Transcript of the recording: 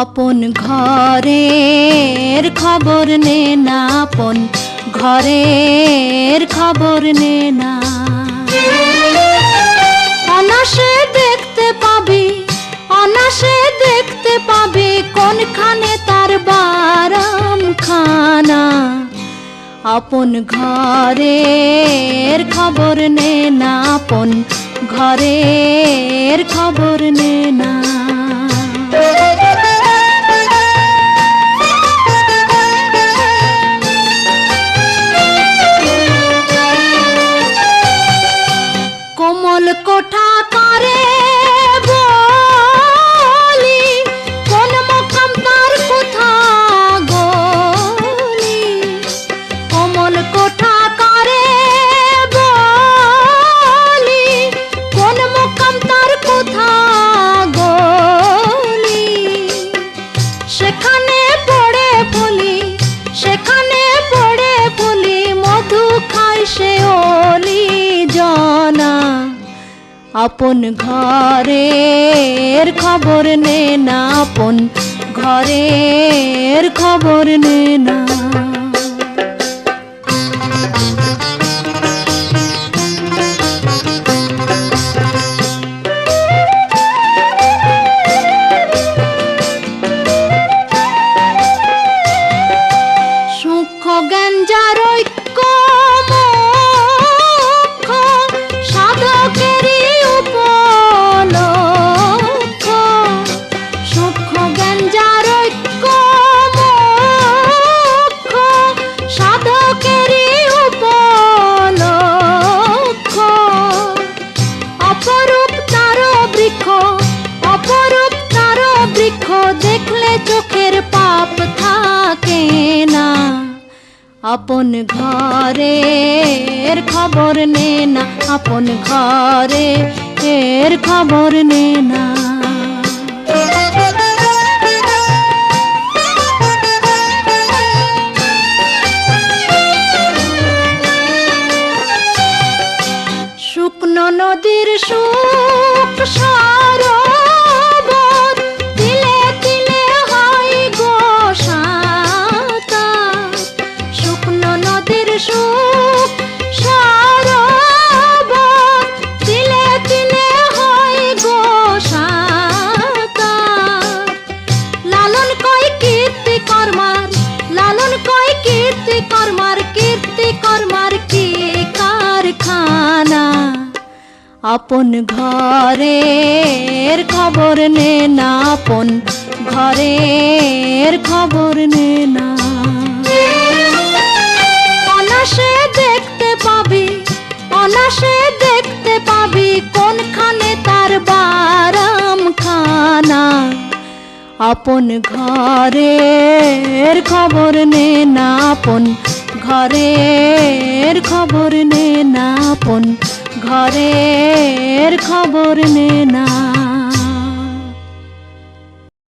আপন ঘরের খবর নে না আপন ঘরের খবর নে না। অনাসে দেখতে পাবি অনাসে দেখতে পাবি কোনখানে তার বারাম খানা আপন ঘরের খবর নে না আপন ঘরের খবর নে না। আপন ঘরের খবর নে না আপন ঘরের খবর নে না। অপরূপ তার বৃক্ষ, অপরূপ তার বৃক্ষ দেখলে চোখের পাপ থাকে না। আপন ঘরের খবর নে না, আপন ঘরে এর খবর নে না। নদীর সুখ সরোবর আপন ঘরের খবর নে না আপন ঘরের খবর নে না। অনাসে দেখতে পাবি অনাসে দেখতে পাবি কোনখানে তার বারাম খানা আপন ঘরের খবর নে না আপন, ঘরের খবর নে না আপন ঘরের খবর নে না